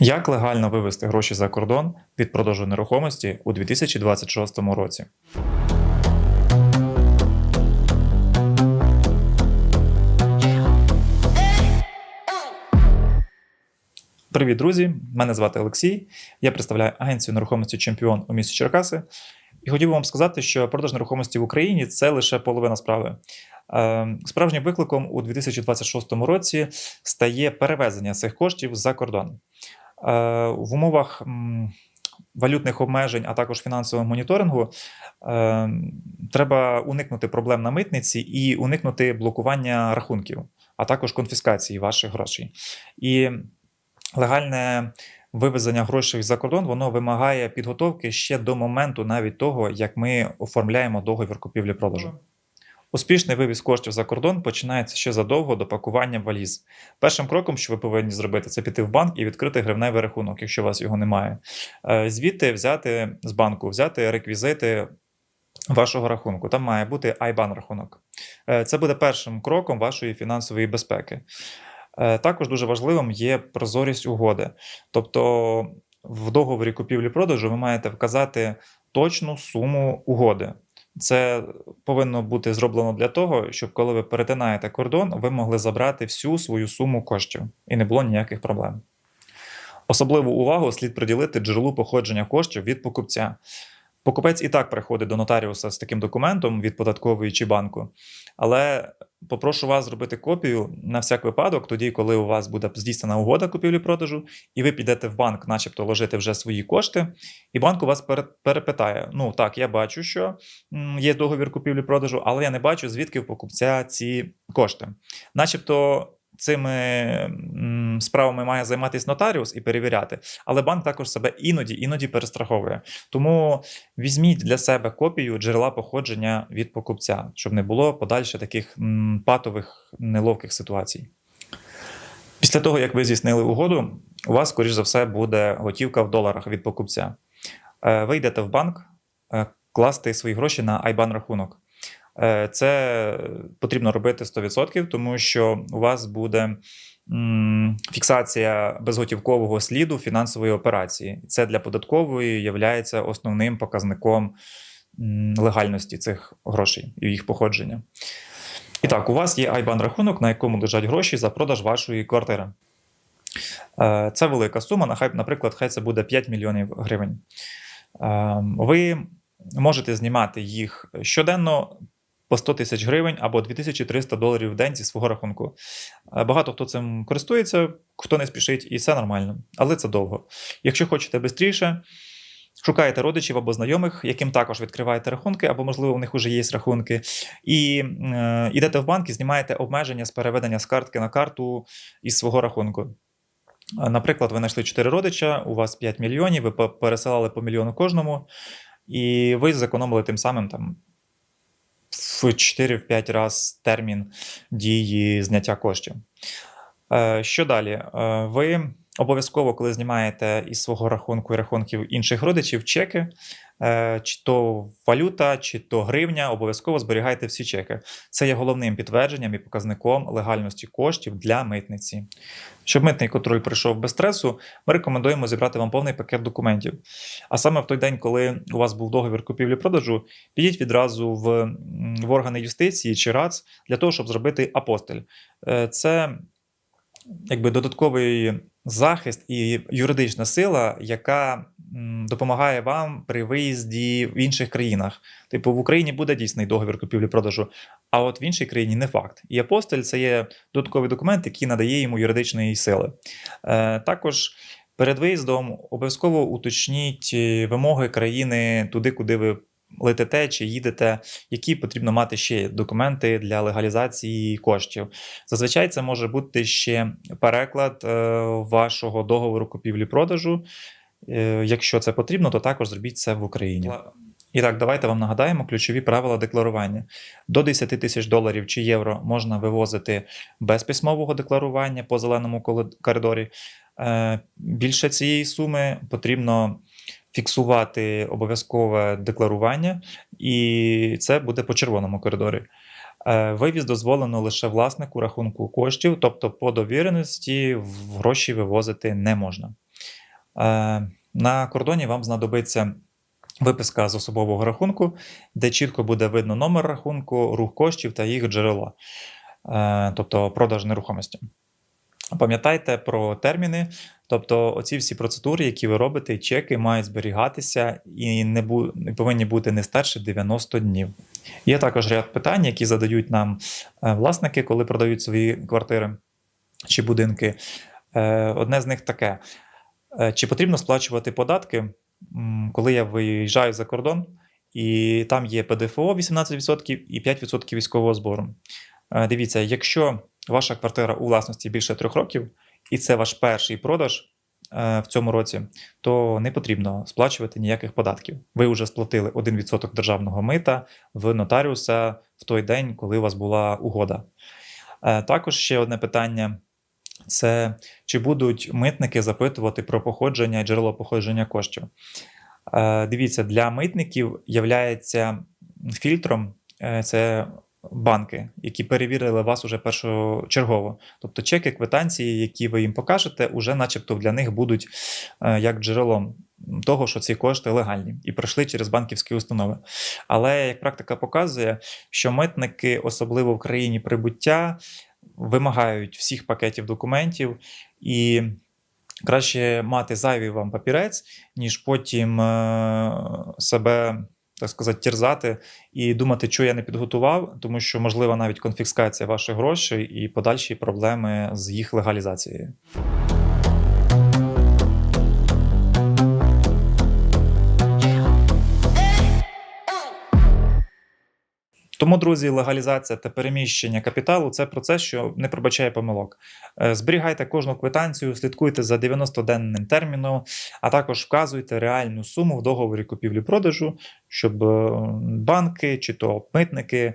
Як легально вивести гроші за кордон від продажу нерухомості у 2026 році? Привіт, друзі! Мене звати Олексій. Я представляю агенцію нерухомості Чемпіон у місті Черкаси. І хотів вам сказати, що продаж нерухомості в Україні це лише половина справи. Е, Справжнім викликом у 2026 році стає перевезення цих коштів за кордон. Е, В умовах валютних обмежень, а також фінансового моніторингу, е, треба уникнути проблем на митниці і уникнути блокування рахунків, а також конфіскації ваших грошей. І легальне вивезення грошей за кордон воно вимагає підготовки ще до моменту навіть того, як ми оформляємо договір купівлі-продажу. Успішний вивіз коштів за кордон починається ще задовго до пакування валіз. Першим кроком, що ви повинні зробити, це піти в банк і відкрити гривневий рахунок, якщо у вас його немає. Е, Звідти взяти з банку, взяти реквізити вашого рахунку. Там має бути IBAN рахунок. Е, Це буде першим кроком вашої фінансової безпеки. Е, Також дуже важливим є прозорість угоди. Тобто в договорі купівлі-продажу ви маєте вказати точну суму угоди. Це повинно бути зроблено для того, щоб коли ви перетинаєте кордон, ви могли забрати всю свою суму коштів і не було ніяких проблем. Особливу увагу слід приділити джерелу походження коштів від покупця. Покупець і так приходить до нотаріуса з таким документом від податкової чи банку, але попрошу вас зробити копію на всяк випадок, тоді, коли у вас буде здійснена угода купівлі-продажу, і ви підете в банк, начебто, ложити вже свої кошти, і банк у вас пере- перепитає: ну так, я бачу, що є договір купівлі-продажу, але я не бачу, звідки в покупця ці кошти. Начебто. Цими справами має займатися нотаріус і перевіряти, але банк також себе іноді іноді перестраховує. Тому візьміть для себе копію джерела походження від покупця, щоб не було подальше таких патових неловких ситуацій. Після того, як ви здійснили угоду, у вас, скоріш за все, буде готівка в доларах від покупця. Е, Ви йдете в банк е, класти свої гроші на IBAN рахунок. Е, Це потрібно робити 100%, тому що у вас буде фіксація безготівкового сліду фінансової операції. Це для податкової є основним показником легальності цих грошей і їх походження. І так, у вас є IBAN рахунок, на якому лежать гроші за продаж вашої квартири. Е, Це велика сума, нехай, наприклад, хай це буде 5 мільйонів гривень. Е, Ви можете знімати їх щоденно по 100 тисяч гривень або 2300 доларів в день зі свого рахунку. Е, Багато хто цим користується, хто не спішить, і це нормально, але це довго. Якщо хочете швидше, шукаєте родичів або знайомих, яким також відкриваєте рахунки, або, можливо, у них вже є рахунки, і е, йдете в банк і знімаєте обмеження з переведення з картки на карту із свого рахунку. Е, Наприклад, ви знайшли 4 родича, у вас 5 мільйонів, ви пересилали по мільйону кожному, і ви зекономили тим самим там в 4-5 раз термін дії зняття коштів. Е, Що далі? Е, Ви обов'язково, коли знімаєте із свого рахунку і рахунків інших родичів чеки, чи то валюта, чи то гривня, обов'язково зберігайте всі чеки. Це є головним підтвердженням і показником легальності коштів для митниці. Щоб митний контроль пройшов без стресу, ми рекомендуємо зібрати вам повний пакет документів. А саме в той день, коли у вас був договір купівлі-продажу, підіть відразу в, в органи юстиції чи РАЦ для того, щоб зробити апостиль. Е, Це якби додатковий захист і юридична сила, яка допомагає вам при виїзді в інших країнах. Типу, в Україні буде дійсний договір купівлі-продажу, а от в іншій країні не факт. І апостиль це є додатковий документ, який надає йому юридичної сили. Е, також перед виїздом обов'язково уточніть е, вимоги країни туди, куди ви летите чи їдете, які потрібно мати ще документи для легалізації коштів. Зазвичай це може бути ще переклад е, вашого договору купівлі-продажу. Е, Якщо це потрібно, то також зробіть це в Україні. І так, давайте вам нагадаємо ключові правила декларування. До 10 тисяч доларів чи євро можна вивозити без письмового декларування по зеленому коридорі. Е, Більше цієї суми потрібно фіксувати обов'язкове декларування, і це буде по червоному коридорі. Е, Вивіз дозволено лише власнику рахунку коштів, тобто по довіреності в гроші вивозити не можна. Е, На кордоні вам знадобиться виписка з особового рахунку, де чітко буде видно номер рахунку, рух коштів та їх джерело, е, тобто продаж нерухомості. Пам'ятайте про терміни, тобто оці всі процедури, які ви робите, чеки мають зберігатися і не, бу- повинні бути не старше 90 днів. Є також ряд питань, які задають нам е, власники, коли продають свої квартири чи будинки. Одне з них таке: чи потрібно сплачувати податки, коли я виїжджаю за кордон, і там є ПДФО 18% і 5% військового збору. Е, Дивіться, якщо ваша квартира у власності більше трьох років, і це ваш перший продаж е, в цьому році, то не потрібно сплачувати ніяких податків. Ви вже сплатили 1% державного мита в нотаріуса в той день, коли у вас була угода. Е, Також ще одне питання: це чи будуть митники запитувати про походження і джерело походження коштів. Е, Дивіться, для митників являється фільтром е, це банки, які перевірили вас уже першочергово. Тобто чеки, квитанції, які ви їм покажете, уже начебто для них будуть е, як джерелом того, що ці кошти легальні і пройшли через банківські установи. Але як практика показує, що митники, особливо в країні прибуття, вимагають всіх пакетів документів і. Краще мати зайвий вам папірець, ніж потім е, себе, так сказати, терзати і думати, що я не підготував, тому що можлива навіть конфіскація ваших грошей і подальші проблеми з їх легалізацією. Тому, друзі, легалізація та переміщення капіталу це процес, що не пробачає помилок. Е, Зберігайте кожну квитанцію, слідкуйте за 90-денним терміном, а також вказуйте реальну суму в договорі купівлі-продажу, щоб е, банки чи то митники.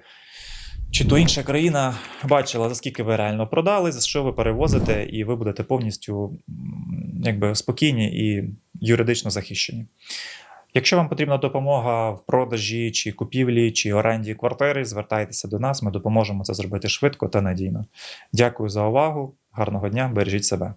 Чи то інша країна бачила, за скільки ви реально продали, за що ви перевозите, і ви будете повністю якби, спокійні і юридично захищені. Якщо вам потрібна допомога в продажі, чи купівлі, чи оренді квартири, звертайтеся до нас, ми допоможемо це зробити швидко та надійно. Дякую за увагу, гарного дня, бережіть себе.